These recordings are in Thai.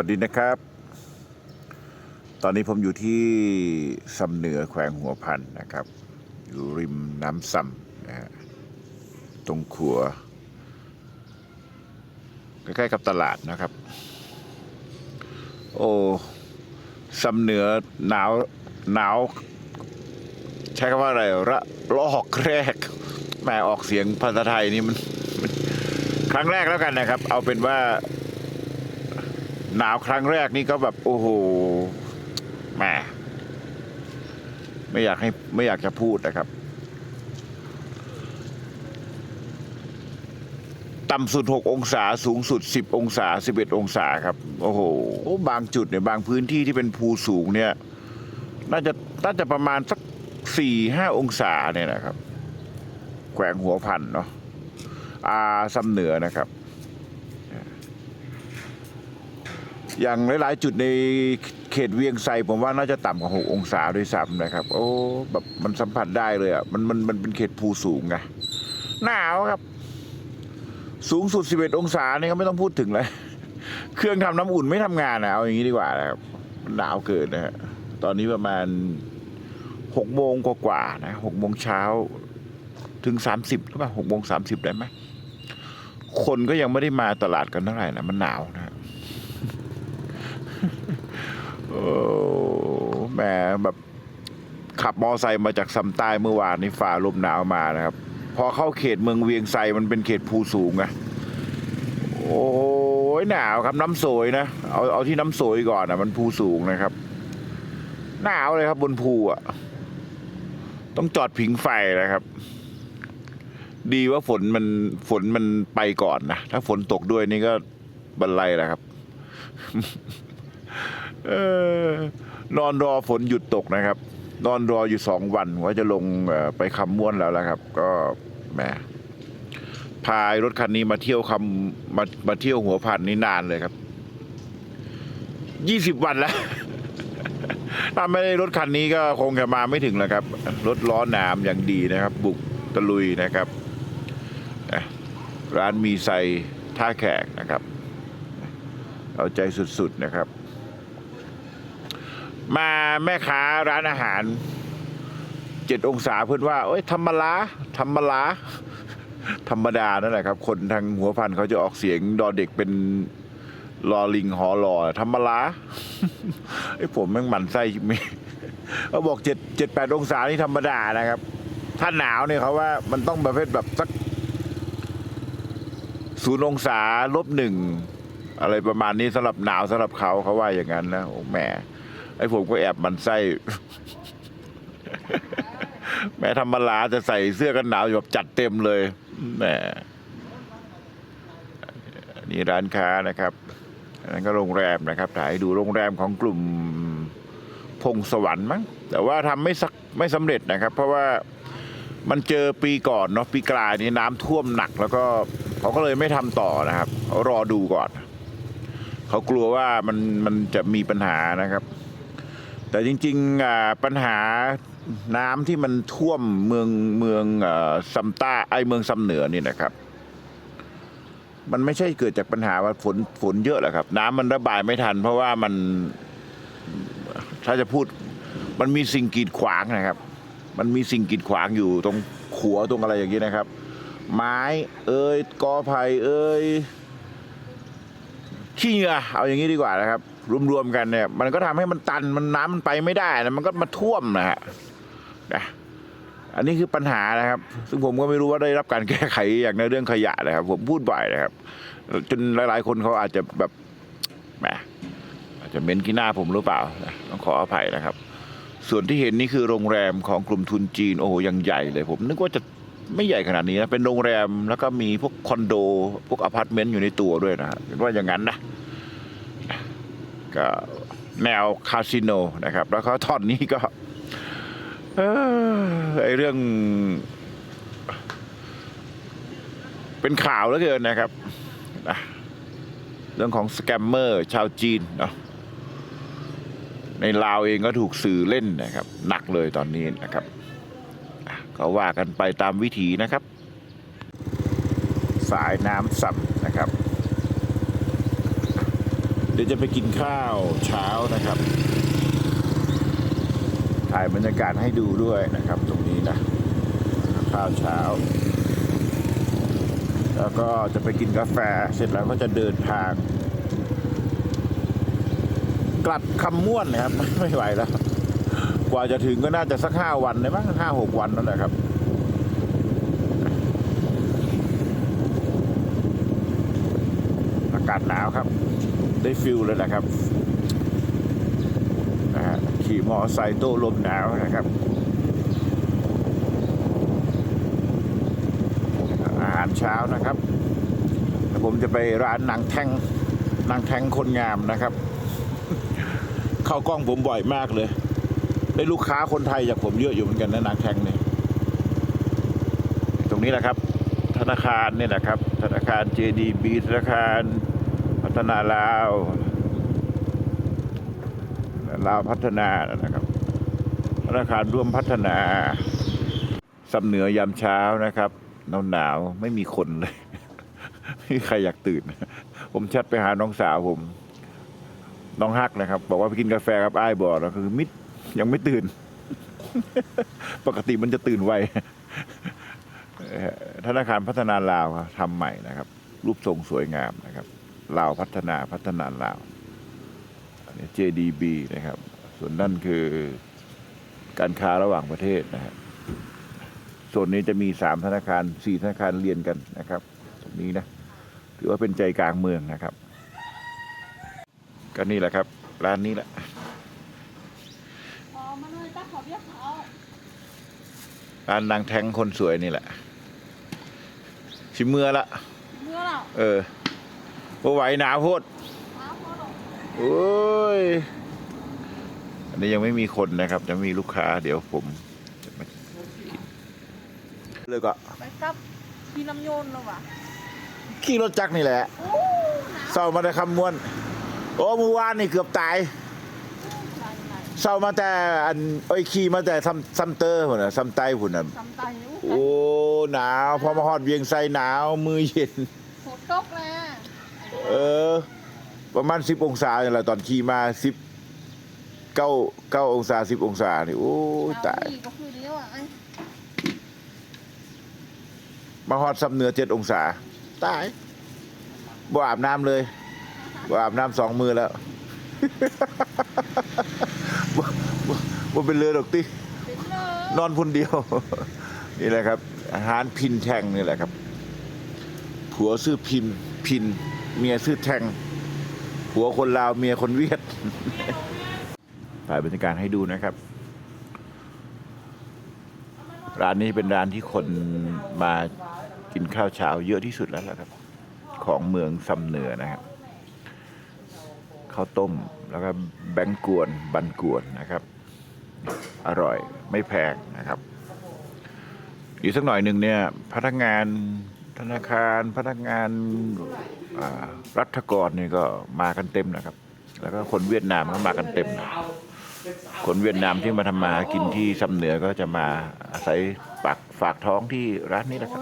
วัสดีนะครับ ตอนนี้ผมอยู่ที่ซำเหนือแขวงหัวพันนะครับ อยู่ริมน้ำซำนะฮะตรงขัว ใกล้ๆกับตลาดนะครับ โอ้ซำเหนือหนาวหนาว ใช้คำว่าอะไรระลอกแรกแหม่ออกเสียงภาษาไทยนี่มัน ครั้งแรกแล้วกันนะครับ เอาเป็นว่า หนาวครั้งแรกนี่ก็แบบโอ้โหแหมไม่อยากให้ไม่อยากจะพูดนะครับต่ำสุด 6 องศาสูงสุด 10 องศา 11 องศาครับ โอ้โห บางจุดเนี่ย บางพื้นที่ที่เป็นภูสูงเนี่ย น่าจะน่าจะประมาณสัก 4-5 องศาเนี่ยนะครับ แขวงหัวพันเนาะอาซ้ำเหนือนะครับ อย่างหลาย ๆ จุดในเขตเวียงไซผมว่าน่าจะต่ำกว่า 6 องศาด้วยซ้ำนะครับ โอ้แบบมันสัมผัสได้เลยอะมันมันมันเป็นเขตภูสูงไงหนาวครับ สูงสุด 11 องศานี่ก็ไม่ต้องพูดถึงเลยเครื่องทำน้ำอุ่นไม่ทำงานนะเอาอย่างนี้ดีกว่านะครับมันหนาวเกินนะฮะตอนนี้ประมาณ6โมงกว่าๆนะ6โมงเช้าถึง30หรือเปล่า6โมง30ได้ไหมคนก็ยังไม่ได้มาตลาดกันเท่าไหร่นะมันหนาวนะฮะ โอ้แหมแบบขับมอไซค์มาจากซำใต้เมื่อวานนี้ฝ่าลมหนาวมานะครับ พอเข้าเขตเมืองเวียงไซมันเป็นเขตภูสูงไงโอ้ยหนาวครับน้ำโสยนะเอาเอาที่น้ำโสยก่อนนะมันภูสูงนะครับ หนาวเลยครับบนภูอะต้องจอดผิงไฟนะครับ ดีว่าฝนมันฝนมันไปก่อนนะถ้าฝนตกด้วยนี่ก็บันไลแหละครับ นอนรอฝนหยุดตกนะครับ นอนรออยู่สองวันว่าจะลงไปคำม่วนแล้วละครับ ก็แหมพายรถคันนี้มาเที่ยวคำมามาเที่ยวหัวพันนี่นานเลยครับยี่สิบวันแล้วถ้าไม่ได้รถคันนี้ก็คงจะมาไม่ถึงแล้วครับ รถล้อหนามอย่างดีนะครับ บุกตะลุยนะครับ ร้านมีไซท่าแขกนะครับ เอาใจสุดๆนะครับ มาแม่ค้าร้านอาหารเจ็ดองศาเพื่อนว่าเอ้ยธรรมลาธรรมลาธรรมดานั่นแหละครับ คนทางหัวพันเขาจะออกเสียงดอเด็กเป็นลอลิงหอลอธรรมลาไอ้ผมแม่งหมันไส้ม่เขาบอกเจ็ดเจ็ดแปดองศานี่ธรรมดานะครับ ถ้าหนาวเนี่ยเขาว่ามันต้องประเภทแบบสักศูนย์องศาลบหนึ่งอะไรประมาณนี้สำหรับหนาวสำหรับเขาเขาว่าอย่างนั้นนะโอ้แหม ไอ้ผมก็แอบมันไส้ แม่ธรรมลาจะใส่เสื้อกันหนาวอยู่แบบจัดเต็มเลยแหมนี่ร้านค้านะครับอันนั้นก็โรงแรมนะครับ ถ่ายดูโรงแรมของกลุ่มพงสวรรค์มั้งแต่ว่าทำไม่สักไม่สำเร็จนะครับ เพราะว่ามันเจอปีก่อนเนาะปีกลายนี่น้ำท่วมหนัก แล้วก็เขาก็เลยไม่ทำต่อนะครับเขารอดูก่อน เขากลัวว่ามันมันจะมีปัญหานะครับ แต่จริงๆปัญหาน้ำที่มันท่วมเมืองเมืองอซัมต้าไอเมืองซัมเหนือนี่นะครับ มันไม่ใช่เกิดจากปัญหาว่าฝนฝนเยอะหรอครับ น้ำมันระบายไม่ทัน เพราะว่ามันถ้าจะพูดมันมีสิ่งกีดขวางนะครับ มันมีสิ่งกีดขวางอยู่ตรงขัวตรงอะไรอย่างนี้นะครับ ไม้เอ้ยกอไผ่เอ้ยขี้เหงื่อเอาอย่างนี้ดีกว่านะครับ รวมๆกันเนี่ย มันก็ทำให้มันตันมันน้ำมันไปไม่ได้นะมันก็มาท่วมนะฮะนะอันนี้คือปัญหานะครับ ซึ่งผมก็ไม่รู้ว่าได้รับการแก้ไขอย่างในเรื่องขยะนะครับ ผมพูดบ่อยนะครับ จนหลาย ๆ คนเขาอาจจะแบบแหมอาจจะเม้นขี้หน้าผมหรือเปล่าต้องขออภัยนะครับ ส่วนที่เห็นนี่คือโรงแรมของกลุ่มทุนจีนโอ้โหยังใหญ่เลย ผมนึกว่าจะไม่ใหญ่ขนาดนี้นะเป็นโรงแรมแล้วก็มีพวกคอนโด พวกอพาร์ตเมนต์อยู่ในตัวด้วยนะฮะเป็นว่าอย่างนั้นนะ ก็แนวคาสิโนนะครับ แล้วก็ท่อนนี้ก็ไอเรื่อง เป็นข่าวเหลือเกินนะครับนะเรื่องของสแกมเมอร์ชาวจีนเนาะในลาวเองก็ถูกสื่อเล่นนะครับ หนักเลยตอนนี้นะครับ ก็ว่ากันไปตามวิถีนะครับ สายน้ำสัมนะครับ เดี๋ยวจะไปกินข้าวเช้านะครับ ถ่ายบรรยากาศให้ดูด้วยนะครับ ตรงนี้นะ ข้าวเช้า แล้วก็จะไปกินกาแฟเสร็จแล้วก็จะเดินทาง กลัดคำม่วนนะครับ ไม่ไหวแล้ว กว่าจะถึงก็น่าจะสักห้าวันเลยมั้งห้าหกวันนั่นแหละครับอากาศหนาวครับ ได้ฟิลเลยนะครับนะฮะขี่มอไซค์โต้ลมหนาวนะครับอาหารเช้านะครับผมจะไปร้านนางแท่งนางแท่งคนงามนะครับ เข้ากล้องผมบ่อยมากเลย ได้ลูกค้าคนไทยจากผมเยอะอยู่เหมือนกันนะนางแท่งเนี่ยตรงนี้แหละครับ ธนาคารเนี่ยนะครับ ธนาคาร JDB ธนาคาร ฒนาลาวลาวพัฒนานะครับธนาคารร่วมพัฒนาสำเหนือยามเช้านะครับหนาวหนาวไม่มีคนเลยไม่มีใครอยากตื่น ผมแชทไปหาน้องสาวผม น้องฮักนะครับ บอกว่าไปกินกาแฟครับอ้ายบอกแล้วคือมิดยังไม่ตื่น ปกติมันจะตื่นไวธนาคารพัฒนาลาวทำใหม่นะครับ รูปทรงสวยงามนะครับ ลาวพัฒนาพัฒนาลาวอันนี้ JDB นะครับ ส่วนนั่นคือการค้าระหว่างประเทศนะครับส่วนนี้จะมีสามธนาคารสี่ธนาคารเรียนกันนะครับ ตรงนี้นะถือว่าเป็นใจกลางเมืองนะครับ ก็นี่แหละครับ ร้านนี้แหละขอมาเลยป้าขอเบี้ยเขาร้านนางแท้งคนสวยนี่แหละ ชิมเมื่อละ เมื่อเราเออ บ่ไหวหนาวโพดอ้าวพอหรอกโอ้ย อันนี้ยังไม่มีคนนะครับจะมีลูกค้า เดี๋ยวผมจะมากินเลยก็ไปกับพี่น้ำโยนแล้ววะขี่รถจักรนี่แหละโอ้หนาวเศร้ามาแต่คำมวน โอ้เมื่อวานนี่เกือบตายไหนไหนเศร้ามาแต่อันเอ้ยขี่มาแต่ซัมซัมเตอร์หุ่นน่ะซัมไตหุ่นน่ะซ้ำไตนิ้วโอ้หนาวพอมาฮอดเวียงไซหนาวมือเย็นฝนตกเลย เออ ประมาณสิบองศาอย่างไรตอนขี่มาสิบเก้าเก้าองศาสิบองศานี่โอ้ยตายก็คือเดียวอะมาฮอดซับเหนือเจ็ดองศา ตายบ่อาบน้ำเลยบ่อาบน้ำสองมือแล้วบ่บ่บ่เป็นเรือดอกติเป็นอนคนเดียว นี่แหละครับ อาหารพินแทงนี่แหละครับ ผัวซื้อพิมพ์พิน เมียซื้อแทงผัวคนลาวเมียคนเวียดถ่ายบรรยากาศให้ดูนะครับ ร้านนี้เป็นร้านที่คนมากินข้าวเช้าเยอะที่สุดแล้วล่ะครับ ของเมืองซำเหนือนะครับข้าวต้มแล้วก็แบงกวนบันกวนนะครับ อร่อยไม่แพงนะครับ อีกสักหน่อยหนึ่งเนี่ยพนักงาน ธนาคารพนักงานรัฐกรนี่ก็มากันเต็มนะครับ แล้วก็คนเวียดนามก็มากันเต็มนะคนเวียดนามที่มาทำมากินที่ซำเหนือก็จะมาอาศัยปักฝากท้องที่ร้านนี้แหละครับ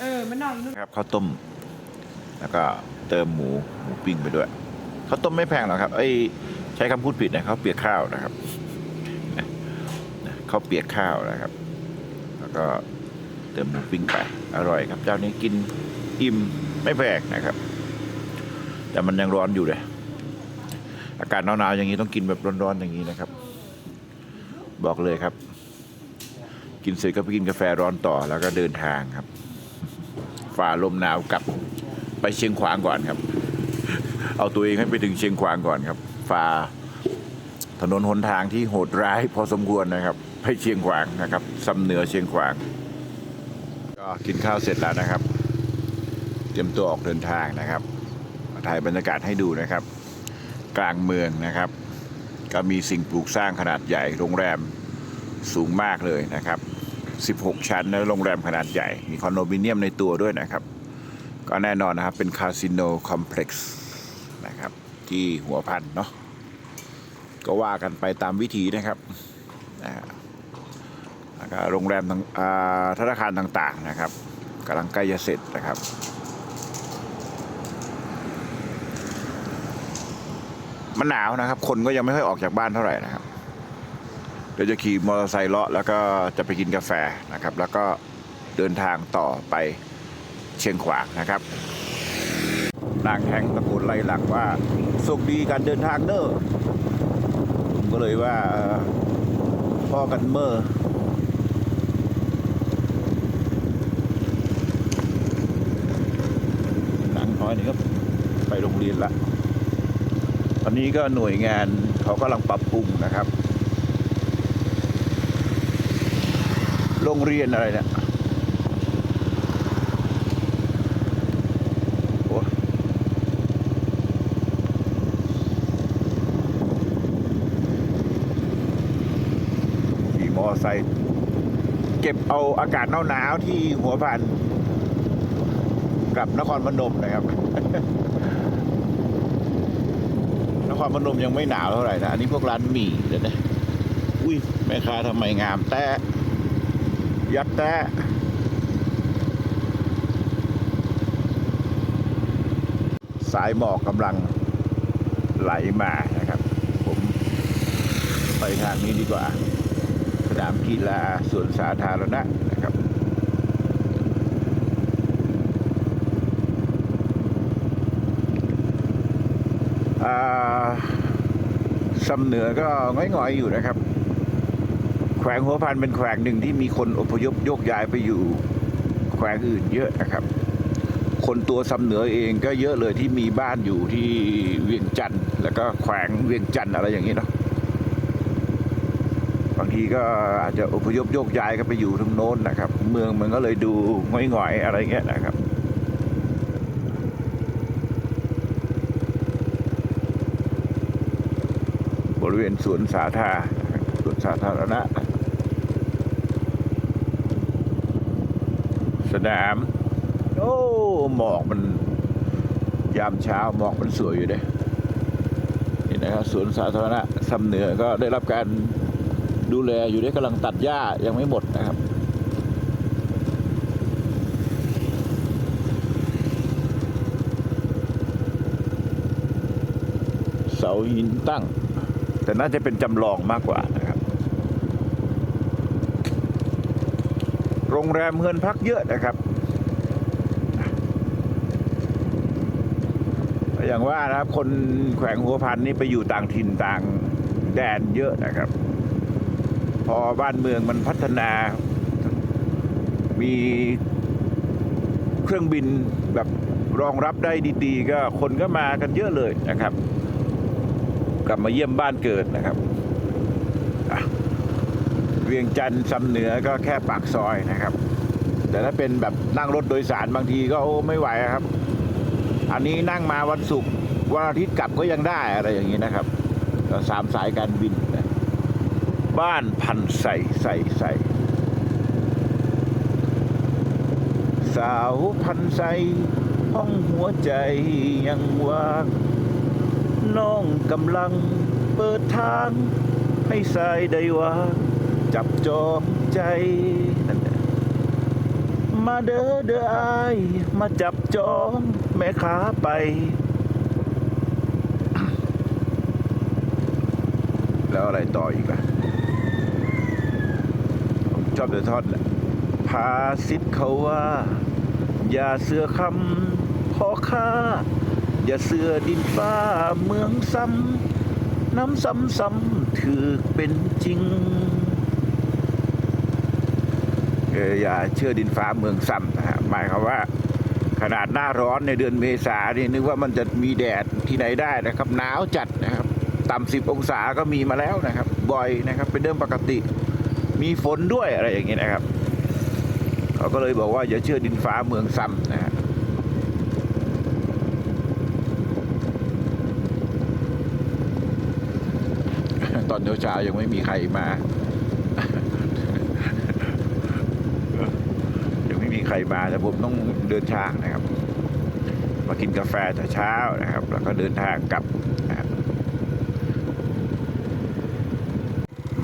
เออมันน่อยนึงครับข้าวต้ม แล้วก็เติมหมูหมูปิ้งไปด้วยข้าวต้มไม่แพงหรอกครับเอ้ใช้คำพูดผิดนะเขาวเปียกข้าวนะครับนะนะข้าวเปียกข้าวนะครับ ก็เติมหมูปิ้งไป อร่อยครับ เจ้านี้กินอิ่มไม่แพงนะครับ แต่มันยังร้อนอยู่เลย อากาศหนาวๆอย่างนี้ต้องกินแบบร้อนๆอย่างนี้นะครับ บอกเลยครับ กินเสร็จก็ไปกินกาแฟร้อนต่อแล้วก็เดินทางครับ ฝ่าลมหนาวกลับไปเชียงขวางก่อนครับ เอาตัวเองให้ไปถึงเชียงขวางก่อนครับฝ่าถนนหนทางที่โหดร้ายพอสมควรนะครับ ไปเชียงขวางนะครับสำเหนือเชียงขวาง ก็กินข้าวเสร็จแล้วนะครับ เตรียมตัวออกเดินทางนะครับ มาถ่ายบรรยากาศให้ดูนะครับ กลางเมืองนะครับ ก็มีสิ่งปลูกสร้างขนาดใหญ่โรงแรมสูงมากเลยนะครับ 16 ชั้นและโรงแรมขนาดใหญ่ มีคอนโดมิเนียมในตัวด้วยนะครับ ก็แน่นอนนะครับ เป็นคาสิโนคอมเพล็กซ์นะครับ ที่หัวพันเนาะก็ว่ากันไปตามวิธีนะครับ โรงแรมธนาคารต่างๆนะครับกำลังใกล้จะเสร็จนะครับมันหนาวนะครับ คนก็ยังไม่ค่อยออกจากบ้านเท่าไหร่นะครับ เดี๋ยวจะขี่มอเตอร์ไซค์เลาะแล้วก็จะไปกินกาแฟนะครับ แล้วก็เดินทางต่อไปเชียงขวางนะครับนางแข้งตะโกนไล่หลังว่าสุขดีการเดินทางเนอะก็เลยว่าพ่อกันเมื่อ อยนี่ก็ไปโรงเรียนละตอนนี้ก็หน่วยงานเขากำลังปรับปรุงนะครับ โรงเรียนอะไรเนี่ยโอ้ขี่มอไซค์เก็บเอาอากาศหนาวๆที่หัวพันกับนครพนมนะครับ นครพนมยังไม่หนาวเท่าไหร่นะ อันนี้พวกร้านหมี่เดี๋ยวนะ อุ้ยแม่ค้าทำไมงามแต่ยัดแตะสายหมอกกำลังไหลมานะครับ ผมไปทางนี้ดีกว่า สนามกีฬาสวนสาธารณะนะครับ อ่าสำเหนือก็ง่อยๆอยู่นะครับ แขวงหัวพันเป็นแขวงหนึ่งที่มีคนอพยพโยกย้ายไปอยู่ แขวงอื่นเยอะนะครับ คนตัวสำเหนือเองก็เยอะเลยที่มีบ้านอยู่ที่เวียงจันทร์แล้วก็แขวงเวียงจันทร์อะไรอย่างนี้เนาะบางทีก็อาจจะอพยพโยกย้ายกันไปอยู่ทางโน้นนะครับ เมืองมันก็เลยดูง่อยๆอะไรเงี้ยนะครับ เวณสวนสาธารณะสวนสาธารณะ สนาม โอ้ หมอกมัน ยามเช้าหมอกมันสวยอยู่เด้นี่นะครับสวนสาธารณะสำเหนือก็ได้รับการดูแลอยู่ด้กำลังตัดหญ้ายังไม่หมดนะครับเสาหินตั้ง แต่น่าจะเป็นจำลองมากกว่านะครับ โรงแรมเฮือนพักเยอะนะครับอย่างว่านะครับ คนแขวงหัวพันนี่ไปอยู่ต่างถิ่นต่างแดนเยอะนะครับ พอบ้านเมืองมันพัฒนา มีเครื่องบินแบบรองรับได้ดี ๆ ก็คนก็มากันเยอะเลยนะครับ กลับมาเยี่ยมบ้านเกิดนะครับเวียงจันทร์สำเหนือก็แค่ปากซอยนะครับ แต่ถ้าเป็นแบบนั่งรถโดยสารบางทีก็โอ้ไม่ไหวครับ อันนี้นั่งมาวันศุกร์วันอาทิตย์กลับก็ยังได้อะไรอย่างนี้นะครับก็สามสายการบินนะบ้านพันใส่ใส่ใส่สาวพันใส่ห้องหัวใจยังว่าง น้องกำลังเปิดทาง ให้สายได้ว่าจับจองใจนั่นแหละมาเด้อเด้ออายมาจับจองแม่ค้าไป แล้วอะไรต่ออีกล่ะผมชอบแต่ท่อนแหละพาสิทธิ์เขาว่า อย่าเสือคำพ่อค้า อย่าเสือดินฟ้าเมืองซ้ำน้ำซ้ำซ้ำถือเป็นจริงเอออย่าเชื่อดินฟ้าเมืองซ้ำนะฮะหมายความว่า ขนาดหน้าร้อนในเดือนเมษานี่นึกว่ามันจะมีแดดที่ไหนได้นะครับ หนาวจัดนะครับ ต่ำสิบองศาก็มีมาแล้วนะครับ บ่อยนะครับ เป็นเรื่องปกติ มีฝนด้วยอะไรอย่างนี้นะครับ เขาก็เลยบอกว่าอย่าเชื่อดินฟ้าเมืองซ้ำนะ ตอนเช้าๆยังไม่มีใครมา ยังไม่มีใครมาแต่ผมต้องเดินทางนะครับ มากินกาแฟแต่เช้านะครับ แล้วก็เดินทางกลับ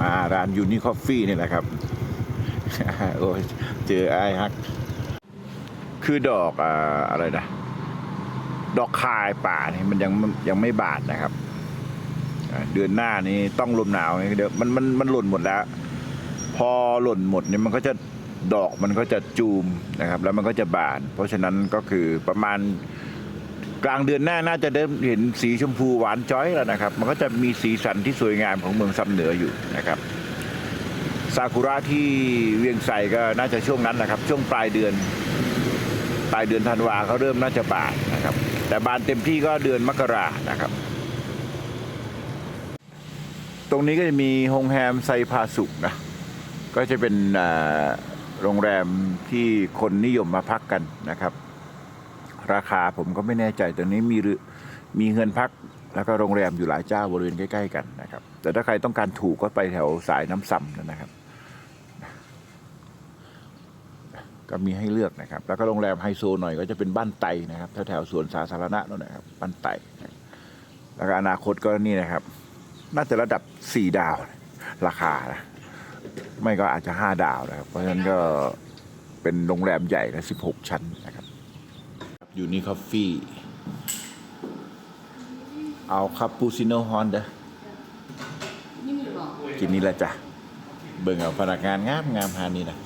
มาร้านยูนิคอฟฟี่นี่แหละครับ โอ้เจอไอ้ฮัก คือดอกอะไรนะ ดอกคายป่านี่มันยังยังไม่บานนะครับ เดือนหน้านี้ต้องลมหนาวไงเดี๋ยวมันมันมันหล่นหมดแล้ว พอหล่นหมดเนี่ยมันก็จะดอกมันก็จะจูมนะครับ แล้วมันก็จะบาน เพราะฉะนั้นก็คือประมาณกลางเดือนหน้าน่าจะได้เห็นสีชมพูหวานจ้อยแล้วนะครับ มันก็จะมีสีสันที่สวยงามของเมืองซ้ำเหนืออยู่นะครับซากุระที่เวียงไสก็น่าจะช่วงนั้นนะครับ ช่วงปลายเดือน ปลายเดือนธันวาเขาเริ่มน่าจะบานนะครับ แต่บานเต็มที่ก็เดือนมกรานะครับ ตรงนี้ก็จะมีโฮงแฮมไซพาสุกนะ ก็จะเป็นโรงแรมที่คนนิยมมาพักกันนะครับ ราคาผมก็ไม่แน่ใจตอนนี้มีหรือมีเงินพักแล้วก็โรงแรมอยู่หลายเจ้าบริเวณใกล้ ๆ กันนะครับ แต่ถ้าใครต้องการถูกก็ไปแถวสายน้ำซ้ำนะครับ ก็มีให้เลือกนะครับ แล้วก็โรงแรมไฮโซหน่อยก็จะเป็นบ้านไตนะครับแถวๆสวนสาธารณะนั่นนะครับบ้านไต แล้วก็อนาคตก็นี่นะครับ น่าจะระดับสี่ดาว ราคานะไม่ก็อาจจะห้าดาวนะครับเพราะฉะนั้นก็เป็นโรงแรมใหญ่นะสิบหกชั้นนะครับอยู่นี่คอฟฟี่เอาคาปูชิโน่ฮอนเด้อนี่มีหรอกินนี่แหละจ้ะ เบิ่งเอาพนักงานงามงามหานี่นะ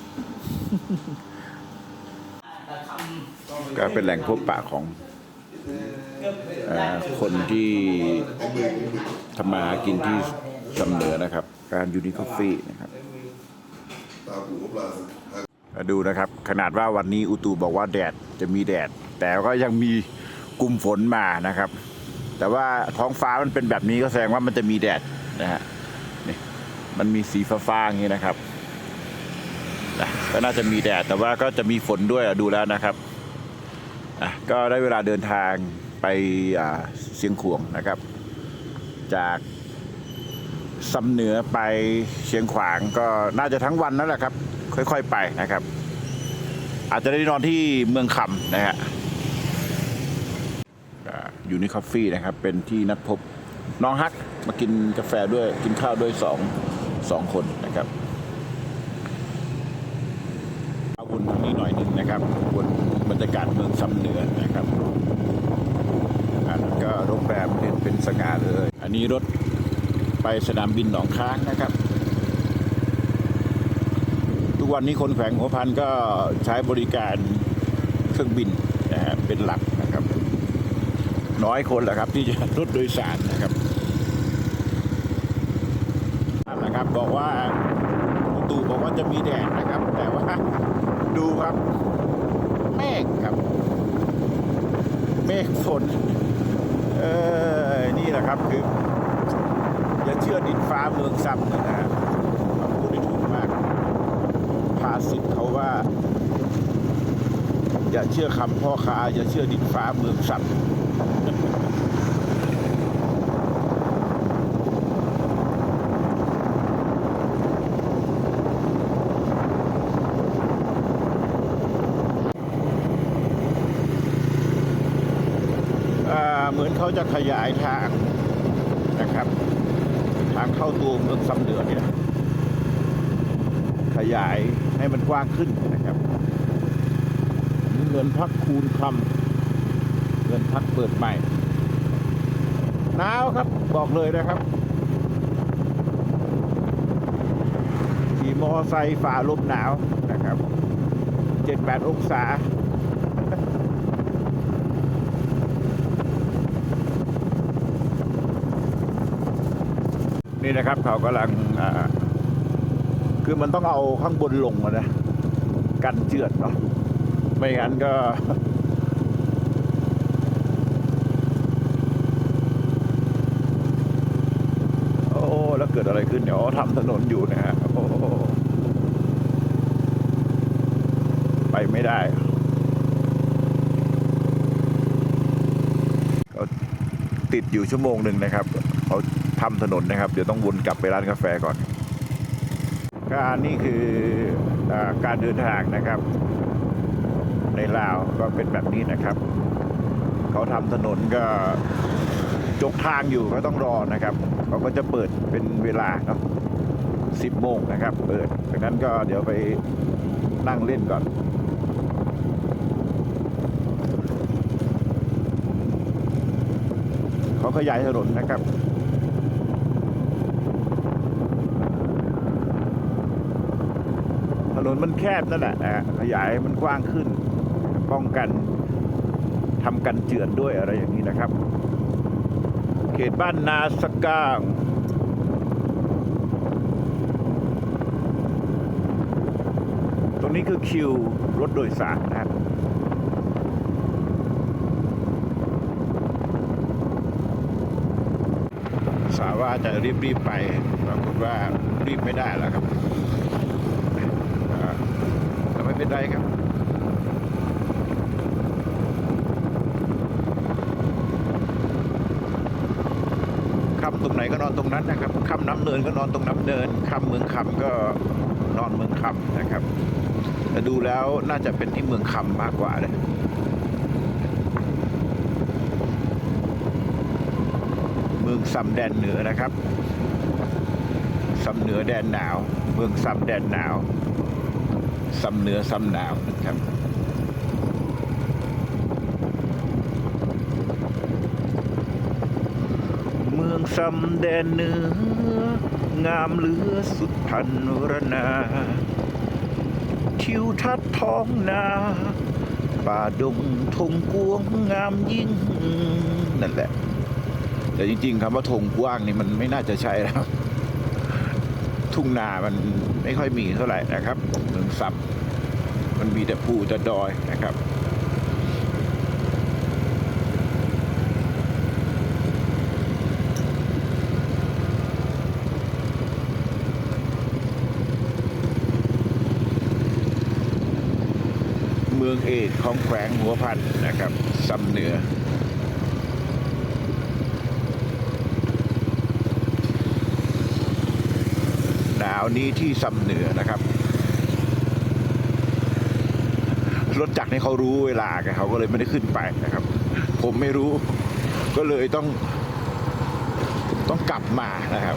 ก็เป็นแหล่งพบปะของเอ่อ คนที่ทำมาหากินที่สำเนอนะครับ การยูนิคอฟฟี่นะครับมาดูนะครับ ขนาดว่าวันนี้อุตุบอกว่าแดดจะมีแดด แต่ก็ยังมีกลุ่มฝนมานะครับ แต่ว่าท้องฟ้ามันเป็นแบบนี้ก็แสดงว่ามันจะมีแดดนะฮะนี่มันมีสีฟ้าๆอย่างนี้นะครับก็น่าจะมีแดดแต่ว่าก็จะมีฝนด้วยดูแล้วนะครับ ก็ได้เวลาเดินทางไปเชียงขวงนะครับ จากสำเหนือไปเชียงขวางก็น่าจะทั้งวันนั่นแหละครับ ค่อยๆไปนะครับ อาจจะได้นอนที่เมืองคำนะฮะอยู่ในคอฟฟี่นะครับ เป็นที่นัดพบน้องฮักมากินกาแฟด้วยกินข้าวด้วยสองสองคนนะครับเอาวนทางนี้หน่อยหนึ่งนะครับวน บรรยากาศเมืองซ้ำเนือนะครับอันนั้นก็โรงแรมเห็นเป็นสง่าเลย อันนี้รถไปสนามบินหนองค้างนะครับ ทุกวันนี้คนแขวงหัวพันก็ใช้บริการเครื่องบินนะฮะเป็นหลักนะครับ น้อยคนแหละครับ ที่จะรถโดยสารนะครับนะครับบอกว่าตู่บอกว่าจะมีแดดนะครับ แต่ว่าดูครับ ครับ เมฆฝน เออ นี่แหละครับคือ อย่าเชื่อดินฟ้าเมืองซ้ำนะฮะพูดได้ถูกมาก ภาษิตเขาว่า อย่าเชื่อคำพ่อค้าอย่าเชื่อดินฟ้าเมืองสัตว์อ่าเหมือนเขยายทางนะครับ ทางเข้าตัวเมืองซ้ำเหนือเนี่ยขยายให้มันกว้างขึ้นนะครับเงินพักคูณคำเงินพักเปิดใหม่หนาวครับบอกเลยนะครับขี่มอไซค์ฝ่าลมหนาวนะครับ เจ็ดแปดองศา นี่นะครับเขากำลังคือมันต้องเอาข้างบนลงนะกันเจือดเนาะไม่งั้นก็โอ้แล้วเกิดอะไรขึ้นเนี่ยอ๋อทำถนนอยู่นะฮะโอ้ไปไม่ได้ติดอยู่ชั่วโมงหนึ่งนะครับ เขาทำถนนนะครับ เดี๋ยวต้องวนกลับไปร้านกาแฟก่อนก็นี่คืออการเดินทางนะครับ ในลาวก็เป็นแบบนี้นะครับ เขาทำถนนก็จกทางอยู่ก็ต้องรอนะครับเขาก็จะเปิดเป็นเวลาเนาะสิบโมงนะครับ เปิดดังนั้นก็เดี๋ยวไปนั่งเล่นก่อนเขาขยายถนนนะครับ นนมันแคบนั่นแหละนะขยายมันกว้างขึ้น ป้องกันทำกันเจือนด้วยอะไรอย่างนี้นะครับ เขตบ้านนาสก้างตรงนี้คือคิวรถโดยสารนะครับสาว่าจะรีบๆไปปรากฏว่ารีบไม่ได้แล้วครับ เป็นไรครับคำตรงไหนก็นอนตรงนั้นนะครับคำน้ำเนินก็นอนตรงน้ำเนินคำเมืองคำก็นอนเมืองคำนะครับแต่ดูแล้วน่าจะเป็นที่เมืองคำมากกว่าเลยเมืองซำแดนเหนือนะครับซำเหนือแดนหนาว เมืองซำแดนหนาว ซ้ำเหนือซ้ำหนาวนะครับเมืองซ้ำแดนเหนืองามเหลือสุดพันรนาทิวทัศน์ท้องนา ป่าดงทงกวงงามยิ่ง นั่นแหละ แต่จริงๆคำว่าธงกว้างนี่มันไม่น่าจะใช่นะครับ ทุ่งนามันไม่ค่อยมีเท่าไหร่นะครับเมืองซับมันมีแต่ภูแต่ดอยนะครับเมืองเอกของแขวงหัวพันนะครับซ้ำเหนือาวนี้ที่ซ้ำเหนือนะครับ รถจักรนี่เขารู้เวลาไงเขาก็เลยไม่ได้ขึ้นไปนะครับ ผมไม่รู้ ก็เลยต้องต้องกลับมานะครับ